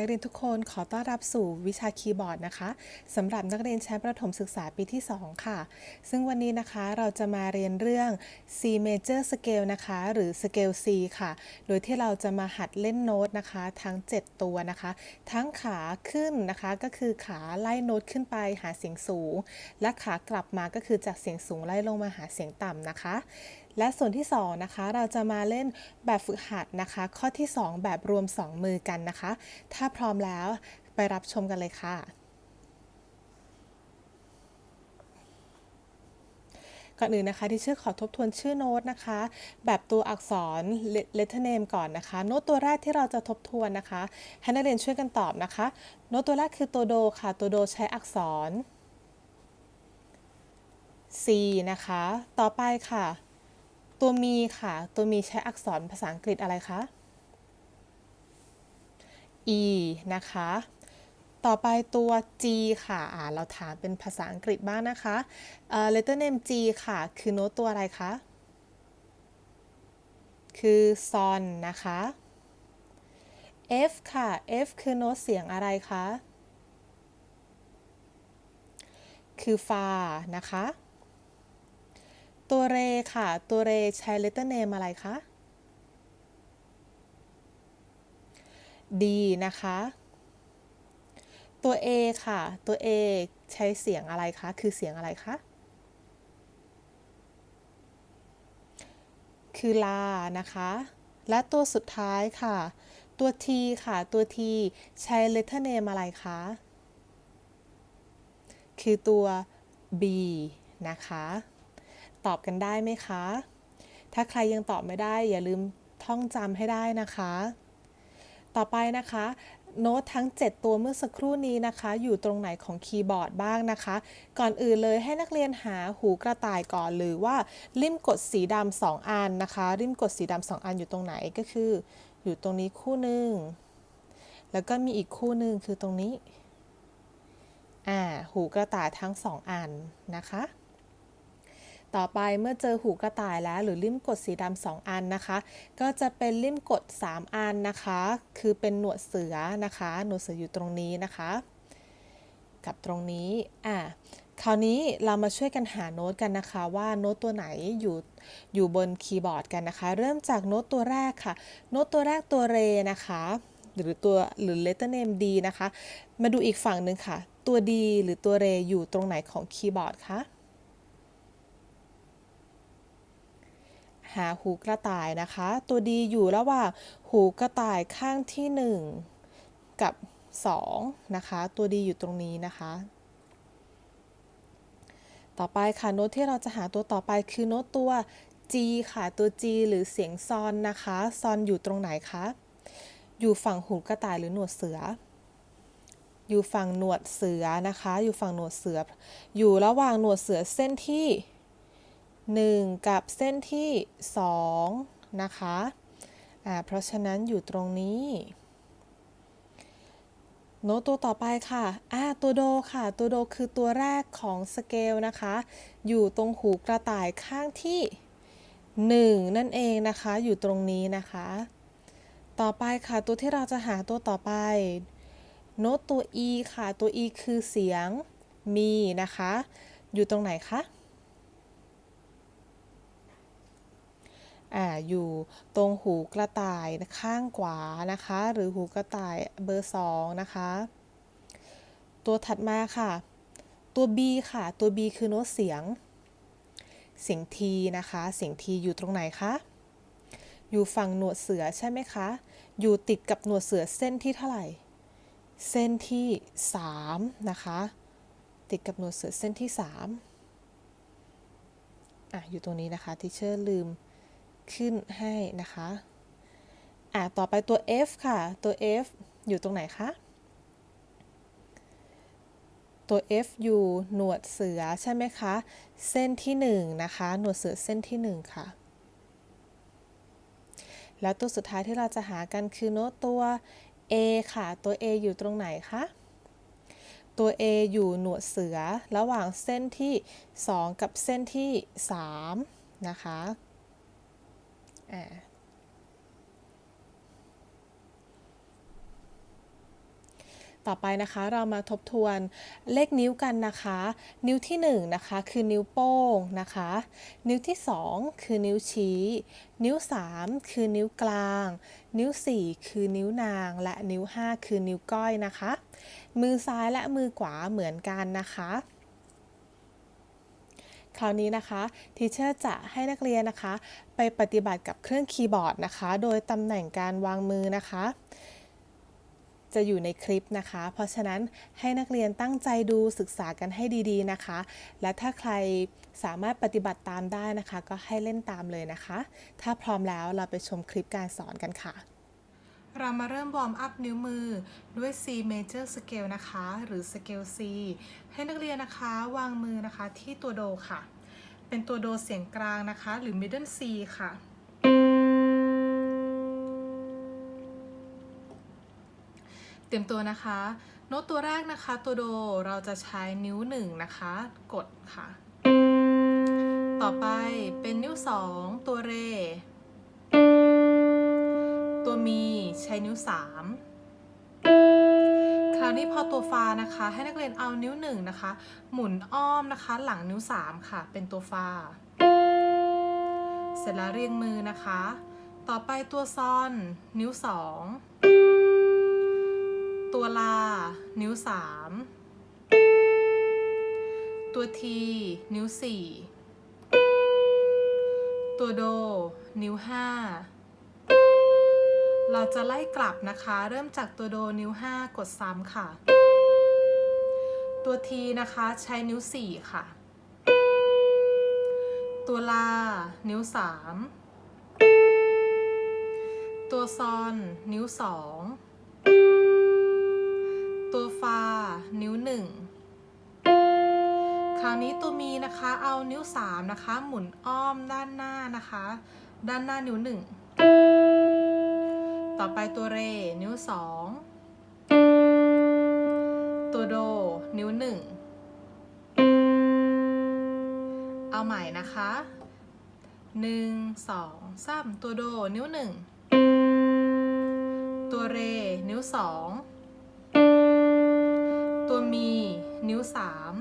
นักเรียนทุกคนขอต้อนรับสู่วิชาคีย์บอร์ดนะคะสำหรับนักเรียนชั้นประถมศึกษาปีที่ 2 ค่ะ ซึ่งวันนี้นะคะเราจะมาเรียนเรื่อง C major scale นะคะ หรือ scale C ค่ะ โดยที่เราจะมาหัดเล่นโน้ตนะคะ ทั้ง 7 ตัวนะคะ ทั้งขาขึ้นนะคะก็คือขาไล่โน้ตขึ้นไปหาเสียงสูง และขากลับมาก็คือจากเสียงสูงไล่ลงมาหาเสียงต่ำนะคะ และส่วนที่2นะคะเราจะมาเล่นแบบฝึกหัดนะคะ ข้อที่ 2 แบบรวม 2 มือกันนะคะ ถ้าพร้อมแล้วไปรับชมกันเลยค่ะก่อนอื่นนะคะที่ชื่อขอทบทวนชื่อโน้ตนะคะ แบบตัวอักษร letter name ก่อนนะคะ โน้ตตัวแรกที่เราจะทบทวนนะคะให้นักเรียนช่วยกันตอบนะคะ โน้ตตัวแรกคือตัวโดค่ะ ตัวโดใช้อักษร C นะคะ ต่อไปค่ะ ตัวมีค่ะ ตัวมีใช้อักษรภาษาอังกฤษอะไรคะ E นะคะ ต่อไปตัว G ค่ะอ่าเราถามเป็นภาษาอังกฤษบ้างนะคะเอ่อ letter name G ค่ะ คือโน้ตตัวอะไรคะ คือ son นะคะ F ค่ะ F คือโน้ตเสียงอะไรคะ คือ fa นะคะ ตัวเรค่ะ ตัวเรใช้ letter name อะไรคะ D นะคะ ตัว A ค่ะ ตัว A ใช้เสียงอะไรคะ คือเสียงอะไรคะ คือลา นะคะ และตัวสุดท้ายค่ะ ตัว T ค่ะ ตัว T ใช้ letter name อะไรคะ คือตัว B นะคะ ตอบกันได้ไหมคะ ถ้าใครยังตอบไม่ได้อย่าลืมท่องจำให้ได้นะคะ ต่อไปนะคะ โน้ตทั้ง 7 ตัวเมื่อสักครู่นี้นะคะ อยู่ตรงไหนของคีย์บอร์ดบ้างนะคะ ก่อนอื่นเลยให้นักเรียนหาหูกระต่ายก่อนหรือว่าริมกดสีดำสองอันนะคะ ริมกดสีดำสองอันอยู่ตรงไหนก็คือ อยู่ตรงนี้คู่หนึ่งแล้วก็มีอีกคู่หนึ่งคือตรงนี้ อ่า หูกระต่ายทั้งสองอันนะคะ ต่อไปเมื่อเจอหูกระต่ายแล้ว หรือริมกดสีดำสองอันนะคะ ก็จะเป็นริมกด 3 อันนะคะ คือเป็นหนวดเสือนะคะ หนวดเสืออยู่ตรงนี้นะคะ กับตรงนี้อะคราวนี้เรามาช่วยกันหาโน้ตกันนะคะว่าโน้ตตัวไหนอยู่อยู่บนคีย์บอร์ดกันนะคะ เริ่มจากโน้ตตัวแรกค่ะ โน้ตตัวแรกตัวเรนะคะ หรือตัวหรือ letter name D นะคะ มาดูอีกฝั่งหนึ่งค่ะ ตัว D หรือตัวเรอยู่ตรงไหนของคีย์บอร์ดคะ หาหูกระต่ายนะคะ ตัวดีอยู่ระหว่างหูกระต่ายข้างที่ 1 กับ 2 นะคะ ตัวดีอยู่ตรงนี้นะคะ ต่อไปค่ะโน้ตที่เราจะหาตัวต่อไปคือโน้ตตัว G ค่ะตัว G หรือเสียงซอนนะคะซอนอยู่ตรงไหนคะอยู่ฝั่งหูกระต่ายหรือหนวดเสือ อยู่ฝั่งหนวดเสือนะคะ อยู่ฝั่งหนวดเสือ อยู่ระหว่างหนวดเสือเส้นที่ 1 กับเส้นที่ 2 นะคะอ่าเพราะฉะนั้นอยู่ตรงนี้โน้ตตัวต่อไปค่ะอ่าตัวโดค่ะ ตัวโดคือตัวแรกของสเกลนะคะ อยู่ตรงหูกระต่ายข้างที่ 1 นั่นเองนะคะ อยู่ตรงนี้นะคะ ต่อไปค่ะ ตัวที่เราจะหาตัวต่อไป โน้ตตัว e ค่ะ ตัว e คือเสียงมีนะคะ อยู่ตรงไหนคะ ออยู่ตรงหูกระต่ายข้างขวานะคะ หรือหูกระต่ายเบอร์สองนะคะ ตัวถัดมาค่ะ ตัว B ค่ะ ตัว B คือโน้ตเสียง เสียงทีนะคะ เสียงทีอยู่ตรงไหนคะ อยู่ฝั่งหนวดเสือใช่ไหมคะ อยู่ติดกับหนวดเสือเส้นที่เท่าไหร่ เส้นที่ 3 นะคะ ติดกับหนวดเสือเส้นที่3อะอยู่ตรงนี้นะคะที่เชอร์ลืม ขึ้นให้นะคะอะต่อไปตัว F ค่ะ ตัว F อยู่ตรงไหนคะ ตัว F อยู่หนวดเสือใช่ไหมคะ เส้นที่1นะคะ หนวดเสือเส้นที่ 1 ค่ะ แล้วตัวสุดท้ายที่เราจะหากันคือโน้ตตัว A ค่ะ ตัว A อยู่ตรงไหนคะ ตัว A อยู่หนวดเสือระหว่างเส้นที่ 2 กับเส้นที่ 3 นะคะ อ่าต่อไปนะคะเรามาทบทวนเลขนิ้วกันนะคะ นิ้วที่1นงนะคะคือนิ้วโป้งนะคะ นิ้วที่ 2 คือนิ้วชี้ นิ้ว 3 คือนิ้วกลาง นิ้ว 4 คือนิ้วนาง และนิ้ว 5 คือนิ้วก้อยนะคะ มือซ้ายและมือขวาเหมือนกันนะคะ คราวนี้นะคะทีเชอร์จะให้นักเรียนนะคะ ไปปฏิบัติกับเครื่องคีย์บอร์ดนะคะ โดยตำแหน่งการวางมือนะคะ จะอยู่ในคลิปนะคะ เพราะฉะนั้นให้นักเรียนตั้งใจดูศึกษากันให้ดีๆนะคะ และถ้าใครสามารถปฏิบัติตามได้นะคะ ก็ให้เล่นตามเลยนะคะ ถ้าพร้อมแล้วเราไปชมคลิปการสอนกันค่ะ เรามาเริ่มวอร์มอัพนิ้วมือด้วย C major scale นะคะ หรือ scale C ให้นักเรียนนะคะวางมือนะคะที่ตัวโดค่ะ เป็นตัวโดเสียงกลางนะคะ หรือ middle C ค่ะ เตรียมตัวนะคะ โน้ตตัวแรกนะคะ ตัวโดเราจะใช้นิ้วหนึ่งนะคะ กดค่ะ ต่อไปเป็นนิ้วสองตัวเร ตัวมีใช้นิ้วสามคราวนี้พอตัวฟานะคะ ให้นักเรียนเอานิ้วหนึ่งนะคะ หมุนอ้อมนะคะหลังนิ้วสามค่ะ เป็นตัวฟา เสร็จแล้วเรียงมือนะคะ ต่อไปตัวซอนนิ้วสองตัวลา นิ้วสามตัวที นิ้วสี่ตัวโด นิ้วห้า เราจะไล่กลับนะคะ เริ่มจากตัวโดนิ้ว 5 กดซ้ำค่ะ ตัวทีนะคะใช้นิ้ว 4 ค่ะ ตัวลา นิ้ว 3 ตัวซอน นิ้ว 2 ตัวฟา นิ้ว 1 คราวนี้ตัวมีนะคะเอานิ้ว 3 นะคะ หมุนอ้อมด้านหน้านะคะ ด้านหน้านิ้ว 1 ต่อไปตัวเร นิ้วสองตัวโด นิ้วหนึ่งเอาใหม่นะคะหนึ่งสองสามตัวโด นิ้วหนึ่งตัวเร นิ้วสองตัวมี นิ้วสาม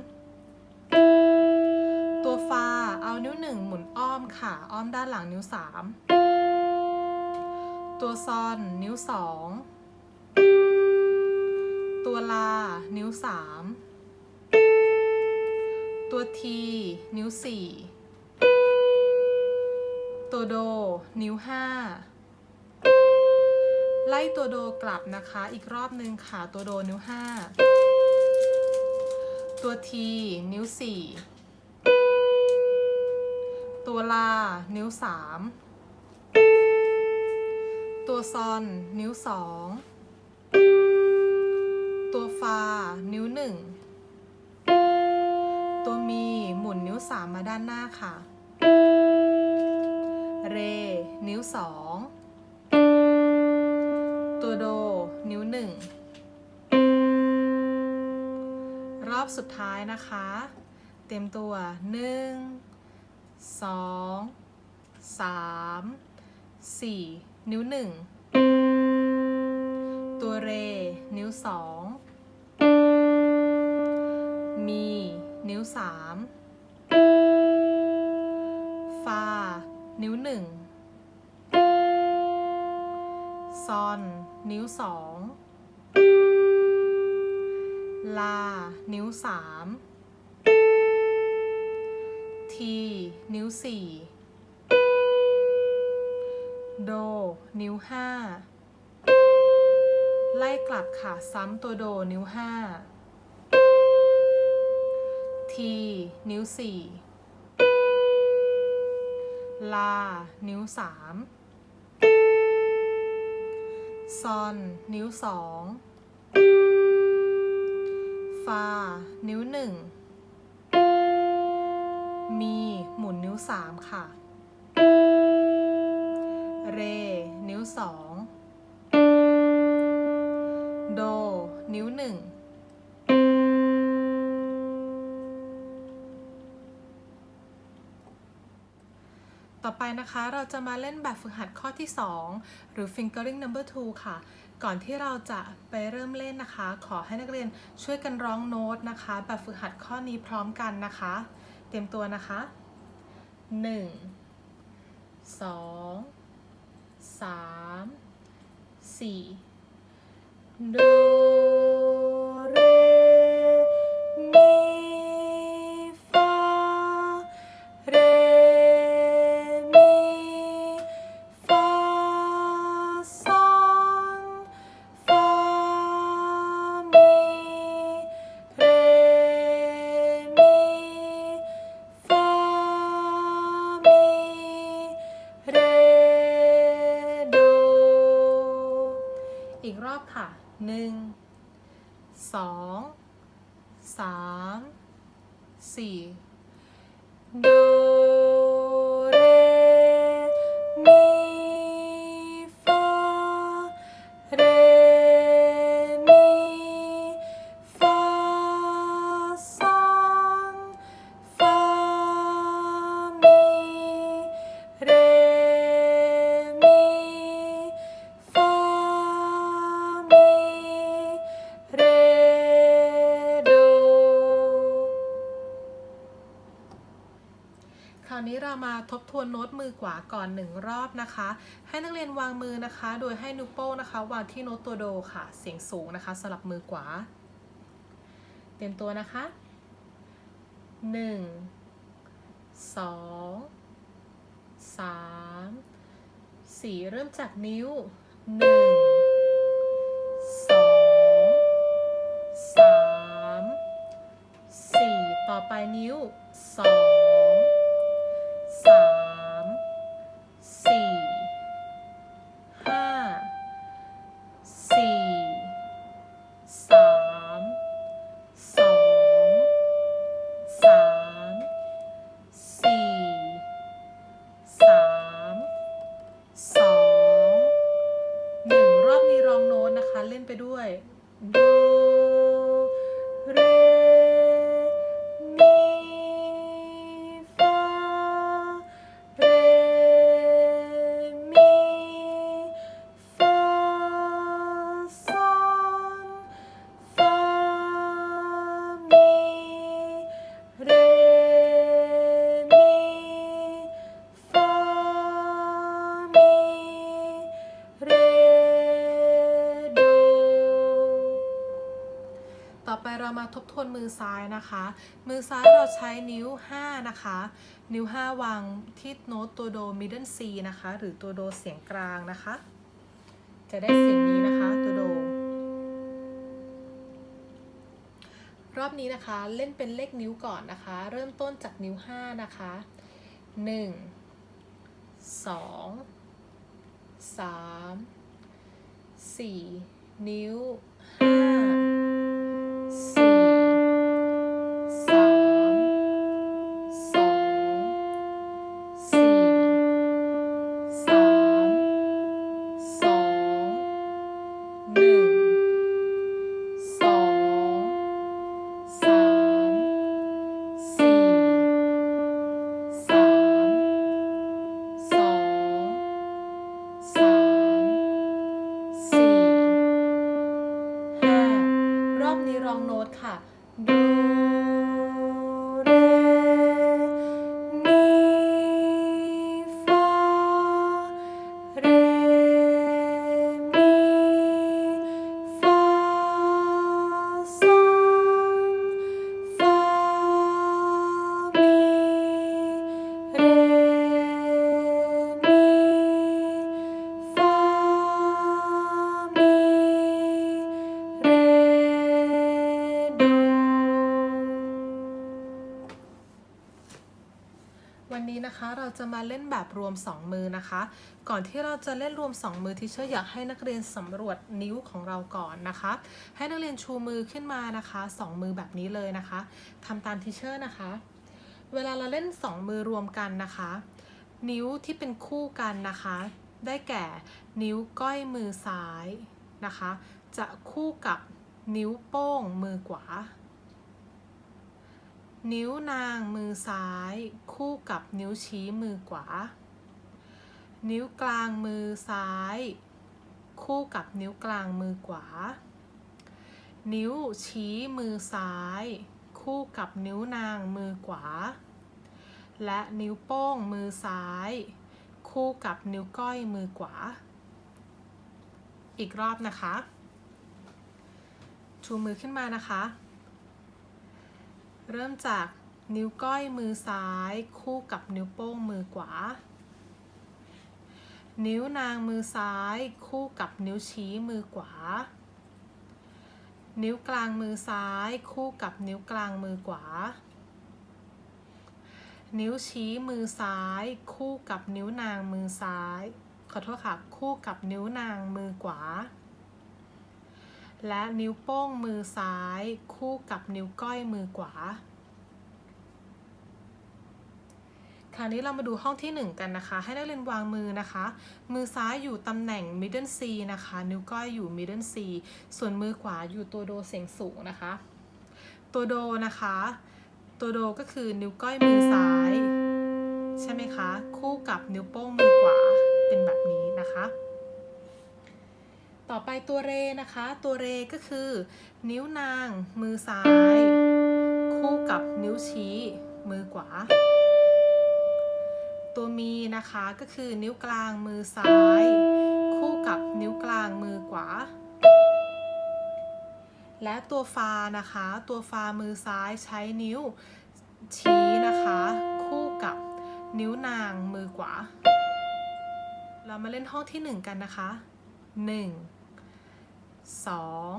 ตัวฟา เอานิ้วหนึ่งหมุนอ้อมค่ะ อ้อมด้านหลังนิ้วสาม ตัวซอน นิ้วสองตัวลา นิ้วสามตัวที นิ้วสี่ตัวโด นิ้วห้าไล่ตัวโดกลับนะคะ อีกรอบหนึ่งค่ะตัวโดนิ้วห้าตัวที นิ้วสี่ตัวลา นิ้วสาม ตัวซอนนิ้วสองตัวฟา นิ้วหนึ่งตัวมีหมุนนิ้วสามมาด้านหน้าค่ะ เร นิ้วสองตัวโด นิ้วหนึ่งรอบสุดท้ายนะคะ เต็มตัวหนึ่งสองสาม สี่นิ้วหนึ่งตัวเร นิ้วสองมี นิ้วสามฟา นิ้วหนึ่งซอน นิ้วสองลา นิ้วสามที นิ้วสี่ โด นิ้วห้าไล่กลับค่ะ ซ้ำตัวโด นิ้วห้าทีนิ้วสี่ลา นิ้วสามซอน นิ้วสองฟา นิ้วหนึ่งมี หมุนนิ้วสามค่ะ เร นิ้วสองโด นิ้วหนึ่งต่อไปนะคะเราจะมาเล่นแบบฝึกหัดข้อที่ 2 หรือ fingering number 2 ค่ะ ก่อนที่เราจะไปเริ่มเล่นนะคะ ขอให้นักเรียนช่วยกันร้องโน้ตนะคะ แบบฝึกหัดข้อนี้พร้อมกันนะคะ เตรียมตัวนะคะ 1 2 สามสี่ดู เรามาทบทวนโน้ตมือขวาก่อนหนึ่งรอบนะคะ ให้นักเรียนวางมือนะคะ โดยให้นิ้วโป้งนะคะ วางที่โน้ตตัวโดค่ะ เสียงสูงนะคะสลับมือขวา เตรียมตัวนะคะ 1 2 3 4 เริ่มจากนิ้ว 1 2 3 4 ต่อไปนิ้ว 2 ทบทวนมือซ้ายนะคะ มือซ้ายเราใช้นิ้ว 5 นะคะ นิ้ว 5 วางที่โน้ตตัวโด middle C นะคะ หรือตัวโดเสียงกลางนะคะ จะได้เสียงนี้นะคะตัวโด รอบนี้นะคะเล่นเป็นเลขนิ้วก่อนนะคะ เริ่มต้นจากนิ้ว 5 นะคะ 1 2 3 4 นิ้ว 5 จะมาเล่นแบบรวม 2 มือนะคะ ก่อนที่เราจะเล่นรวม 2 มือที่เชื่ออยากให้นักเรียนสำรวจนิ้วของเราก่อนนะคะ ให้นักเรียนชูมือขึ้นมานะคะ 2 มือแบบนี้เลยนะคะทำตามทีเชอร์นะคะ เวลาเราเล่น 2 มือรวมกันนะคะ นิ้วที่เป็นคู่กันนะคะ ได้แก่นิ้วก้อยมือซ้ายนะคะ จะคู่กับนิ้วโป้งมือขวา นิ้วนางมือซ้าย คู่กับนิ้วชี้มือขวา นิ้วกลางมือซ้าย คู่กับนิ้วกลางมือขวา นิ้วชี้มือซ้าย คู่กับนิ้วนางมือขวา และนิ้วโป้งมือซ้าย คู่กับนิ้วก้อยมือขวา อีกรอบนะคะ ชูมือขึ้นมานะคะ เริ่มจากนิ้วก้อยมือซ้ายคู่กับนิ้วโป้งมือขวา นิ้วนางมือซ้ายคู่กับนิ้วชี้มือขวา นิ้วกลางมือซ้ายคู่กับนิ้วกลางมือขวา นิ้วชี้มือซ้ายคู่กับนิ้วนางมือซ้าย ขอโทษค่ะคู่กับนิ้วนางมือขวา และนิ้วโป้งมือซ้ายคู่กับนิ้วก้อยมือขวา คราวนี้เรามาดูห้องที่ 1 กันนะคะ ให้นักเรียนวางมือนะคะ มือซ้ายอยู่ตำแหน่ง middle C นะคะ นิ้วก้อยอยู่ middle C ส่วนมือขวาอยู่ตัวโดเสียงสูงนะคะ ตัวโดนะคะ ตัวโดก็คือนิ้วก้อยมือซ้าย ใช่ไหมคะ คู่กับนิ้วโป้งมือขวาเป็นแบบนี้นะคะ ต่อไปตัวเรนะคะ ตัวเรก็คือ นิ้วนาง มือซ้าย คู่กับนิ้วชี้ มือขวา ตัวมีนะคะก็คือนิ้วกลางมือซ้าย คู่กับนิ้วกลางมือขวา และตัวฟานะคะ ตัวฟามือซ้ายใช้นิ้วชี้นะคะ คู่กับนิ้วนางมือขวา เรามาเล่นห้องที่หนึ่งกันนะคะห นึ่งสอง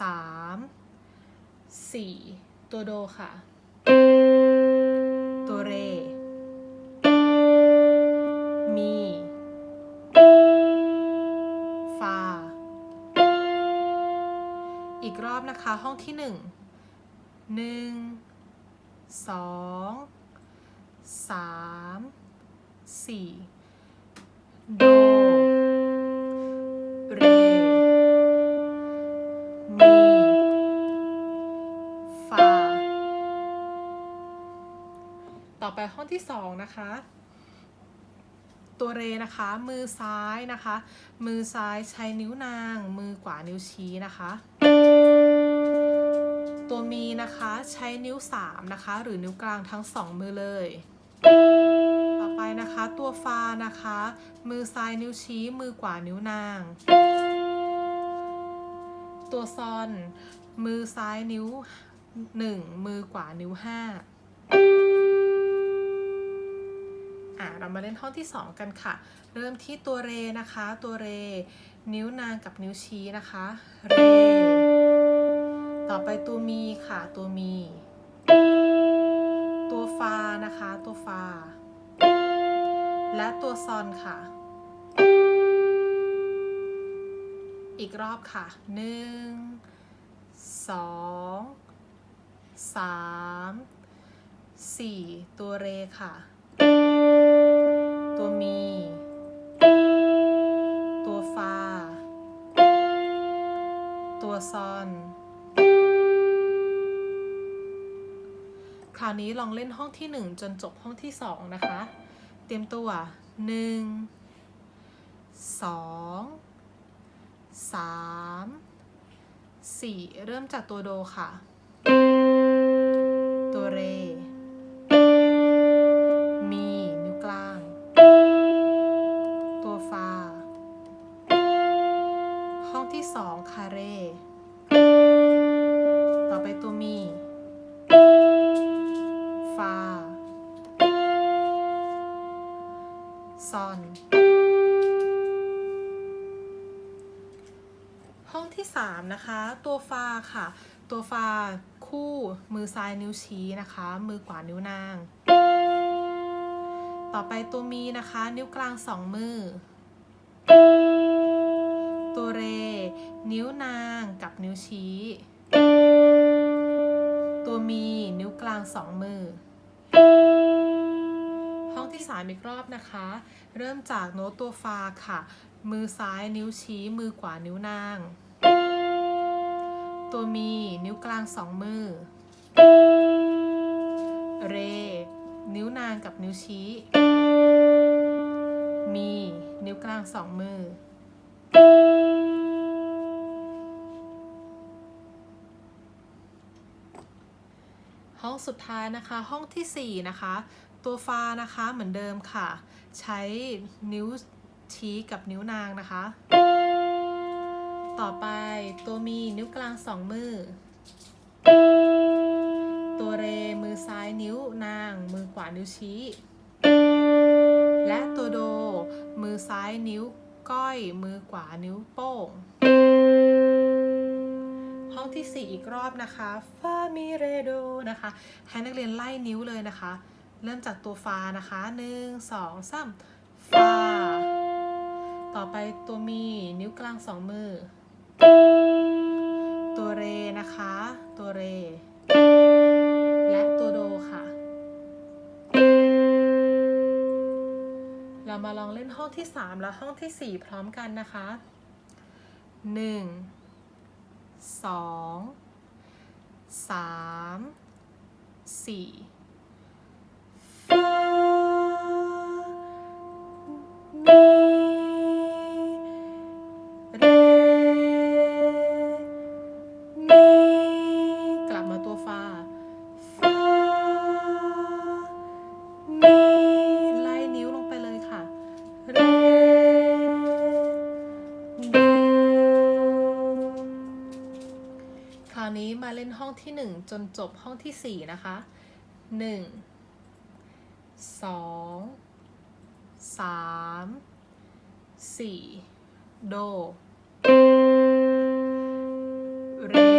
สามสี่ตัวโดค่ะ ตัวเร มี ฟา อีกรอบนะคะห้องที่หนึ่งหนึ่งสองสามสี่โด อไปห้องที่สองนะคะ ตัวเรนะคะ มือซ้ายนะคะ มือซ้ายใช้นิ้วนาง มือขวานิ้วชี้นะคะ ตัวมีนะคะใช้นิ้ว3นะคะ หรือนิ้วกลางทั้งสองมือเลยต่อไปนะคะตัวฟานะคะ มือซ้ายนิ้วชี้ มือขวานิ้วนาง ตัวซอน มือซ้ายนิ้ว1มือขวานิ้ว5 อะเรามาเล่นห้องที่ 2 กันค่ะ เริ่มที่ตัวเรนะคะ ตัวเร นิ้วนางกับนิ้วชี้นะคะ เร ต่อไปตัวมีค่ะ ตัวมี ตัวฟานะคะ ตัวฟา และตัวซอนค่ะ อีกรอบค่ะ หนึ่ง สองสามสี่ตัวเรค่ะ ตัวมี ตัวฟา ตัวซอน คราวนี้ลองเล่นห้องที่1จนจบห้องที่2นะคะ เตรียมตัว1 2 3 4เริ่มจากตัวโดค่ะ ตัวเร มี ห้องที่2คาเร่ต่อไปตัวมี ฟา ซอน ห้องที่ 3 นะคะ ตัวฟาค่ะ ตัวฟาคู่มือซ้ายนิ้วชี้นะคะ มือขวานิ้วนาง ต่อไปตัวมีนะคะ นิ้วกลางสองมือ ตัวเร นิ้วนางกับนิ้วชี้ ตัวมีนิ้วกลางสองมือ ห้องที่สามอีกรอบนะคะ เริ่มจากโน้ตตัวฟาค่ะ มือซ้ายนิ้วชี้มือขวานิ้วนาง ตัวมีนิ้วกลางสองมือ เร นิ้วนางกับนิ้วชี้มีนิ้วกลางสองมือ ห้องสุดท้ายนะคะ ห้องที่ 4 นะคะ ตัวฟานะคะเหมือนเดิมค่ะ ใช้นิ้วชี้กับนิ้วนางนะคะ ต่อไปตัวมีนิ้วกลางสองมือ ตัวเรมือซ้ายนิ้วนาง มือขวานิ้วชี้ และตัวโด มือซ้ายนิ้วก้อย มือขวานิ้วโป้ง องที่ 4 อีกรอบนะคะฟามิเรโดนะคะ ให้นักเรียนไล่นิ้วเลยนะคะ เริ่มจากตัวฟานะคะหนึ่งสองสามฟา ต่อไปตัวมีนิ้วกลางสองมือ ตัวเรนะคะ ตัวเร และตัวโดค่ะ เรามาลองเล่นห้องที่ 3 และห้องทีสี่4 พร้อมกันนะคะ 1 2 3 4 องที่ 1 จนจบห้องที่ 4 นะคะ 1 2 3 4 โด เร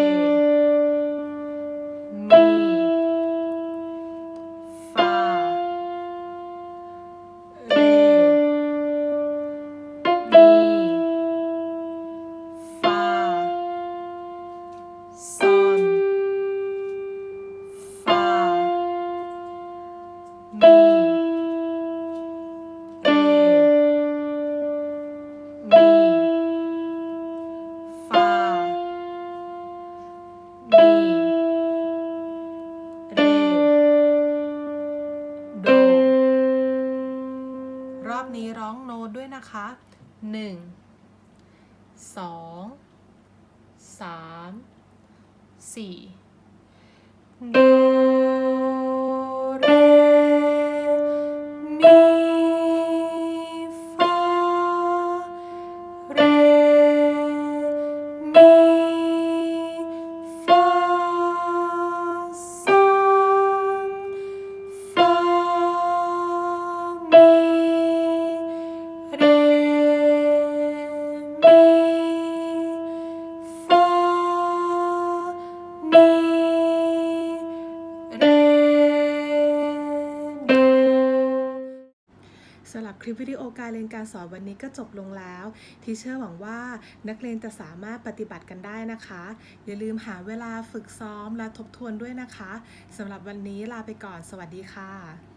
นี้ร้องโน้ตด้วยนะคะ 1 2 3 4 สำหรับคลิปวิดีโอการเรียนการสอนวันนี้ก็จบลงแล้วทีเชอร์หวังว่านักเรียนจะสามารถปฏิบัติกันได้นะคะ อย่าลืมหาเวลาฝึกซ้อมและทบทวนด้วยนะคะสำหรับวันนี้ลาไปก่อน สวัสดีค่ะ